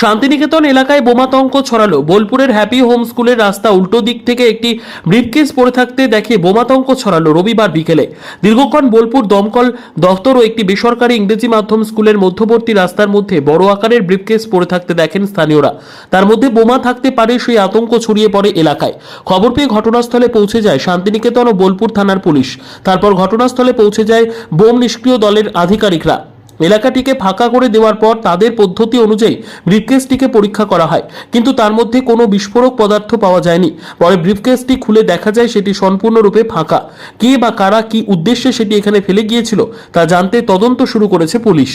শান্তিনিকেতন এলাকায় বোমাতঙ্ক ছড়ালো। বোলপুরের হ্যাপি হোম স্কুলের রাস্তা উল্টো দিক থেকে একটি ব্রিফকেস পড়ে থাকতে দেখে বোমাতঙ্ক ছড়ালো রবিবার বিকেলে। দীর্ঘক্ষণ বোলপুর দমকল দফতর ও একটি বেসরকারি ইংরেজি মাধ্যম স্কুলের মধ্যবর্তী রাস্তার মধ্যে বড় আকারের ব্রিফকেস পড়ে থাকতে দেখেন স্থানীয়রা। তার মধ্যে বোমা থাকতে পারে সেই আতঙ্ক ছড়িয়ে পড়ে এলাকায়। খবর পেয়ে ঘটনাস্থলে পৌঁছে যায় শান্তিনিকেতন ও বোলপুর থানার পুলিশ। তারপর ঘটনাস্থলে পৌঁছে যায় বোম নিষ্ক্রিয় দলের আধিকারিকরা। এলাকাটিকে ফাঁকা করে দেওয়ার পর তাদের পদ্ধতি অনুযায়ী ব্রিফকেসটিকে পরীক্ষা করা হয়। কিন্তু তার মধ্যে কোনো বিস্ফোরক পদার্থ পাওয়া যায়নি। পরে ব্রিফকেসটি খুলে দেখা যায় সেটি সম্পূর্ণরূপে ফাঁকা। কে বা কারা কি উদ্দেশ্যে সেটি এখানে ফেলে গিয়েছিল তা জানতে তদন্ত শুরু করেছে পুলিশ।